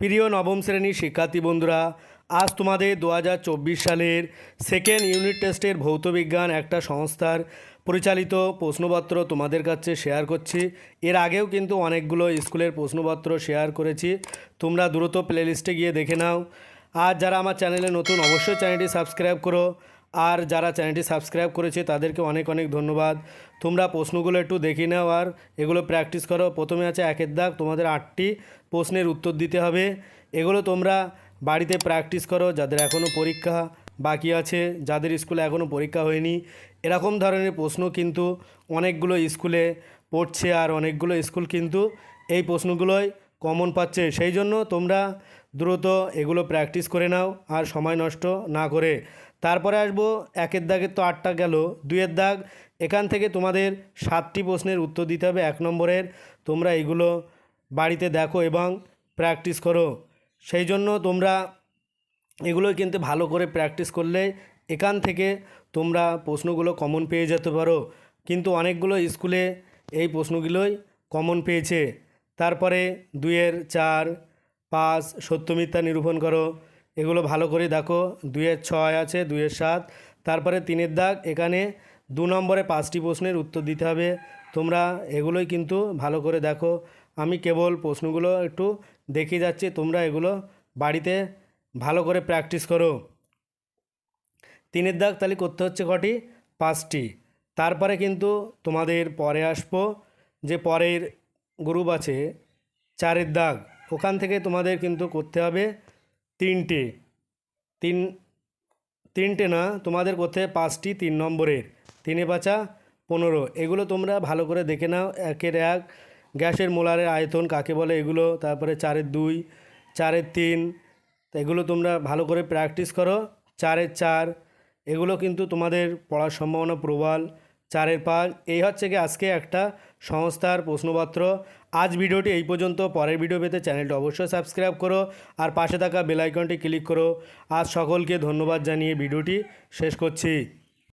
প্রিয় নবম শ্রেণির শিক্ষার্থী বন্ধুরা, আজ তোমাদের দু হাজার চব্বিশ সালের সেকেন্ড ইউনিট টেস্টের ভৌতবিজ্ঞান একটা সংস্থার পরিচালিত প্রশ্নপত্র তোমাদের কাছে শেয়ার করছি। এর আগেও কিন্তু অনেকগুলো স্কুলের প্রশ্নপত্র শেয়ার করেছি। তোমরা দ্রুত প্লেলিস্টে গিয়ে দেখে নাও। আর যারা আমার চ্যানেলে নতুন, অবশ্যই চ্যানেলটি সাবস্ক্রাইব করো। আর যারা চ্যানেলটি সাবস্ক্রাইব করেছে, তাদেরকে অনেক অনেক ধন্যবাদ। তোমরা প্রশ্নগুলো একটু দেখে নাও আর এগুলো প্র্যাকটিস করো। প্রথমে আছে একের দাগ, তোমাদের আটটি প্রশ্নের উত্তর দিতে হবে। এগুলো তোমরা বাড়িতে প্র্যাকটিস করো, যাদের এখনও পরীক্ষা বাকি আছে, যাদের স্কুলে এখনও পরীক্ষা হয়নি। এরকম ধরনের প্রশ্ন কিন্তু অনেকগুলো স্কুলে পড়ছে আর অনেকগুলো স্কুল কিন্তু এই প্রশ্নগুলোই কমন পাচ্ছে। সেই জন্য তোমরা দ্রুত এগুলো প্র্যাকটিস করে নাও আর সময় নষ্ট না করে। তারপরে আসব, একের দাগের তো আটটা গেল। দুইয়ের দাগ, এখান থেকে তোমাদের সাতটি প্রশ্নের উত্তর দিতে হবে। এক নম্বরের, তোমরা এগুলো বাড়িতে দেখো এবং প্র্যাকটিস করো। সেই জন্য তোমরা এগুলো কিন্তু ভালো করে প্র্যাকটিস করলে এখান থেকে তোমরা প্রশ্নগুলো কমন পেয়ে যেতে পারো। কিন্তু অনেকগুলো স্কুলে এই প্রশ্নগুলোই কমন পেয়েছে। তারপরে দুইয়ের চার, পাঁচ সত্য মিথ্যা নিরূপণ করো। এগুলো ভালো করে দেখো। দুইয়ের ছয় আছে, দুইয়ের সাত। তারপরে তিনের দাগ, এখানে দু নম্বরে পাঁচটি প্রশ্নের উত্তর দিতে হবে। তোমরা এগুলোই কিন্তু ভালো করে দেখো। আমি কেবল প্রশ্নগুলো একটু দেখে যাচ্ছি। তোমরা এগুলো বাড়িতে ভালো করে প্র্যাকটিস করো। তিনের দাগ তাহলে করতে হচ্ছে কটি? পাঁচটি। তারপরে কিন্তু তোমাদের পরে আসব যে পরের গ্রুপ আছে, চারের দাগ। ওখান থেকে তোমাদের কিন্তু করতে হবে তিনটে। তিন, তিনটে না, তোমাদের করতে হবে পাঁচটি তিন নম্বরের। তিনে পাঁচা পনেরো। এগুলো তোমরা ভালো করে দেখে নাও। একের এক, গ্যাসের মোলারের আয়তন কাকে বলে এগুলো? তারপরে চারের দুই, চারের তিন, এগুলো তোমরা ভালো করে প্র্যাকটিস করো। চারের চার, এগুলো কিন্তু তোমাদের পড়ার সম্ভাবনা প্রবল। চারের পাঁচ এই হচ্ছে কি আজকে একটা সংস্থার প্রশ্নপত্র। আজ ভিডিওটি এই পর্যন্ত। পরের ভিডিও পেতে চ্যানেলটি অবশ্যই সাবস্ক্রাইব করো আর পাশে থাকা বেলাইকনটি ক্লিক করো। আজ সকলকে ধন্যবাদ জানিয়ে ভিডিওটি শেষ করছি।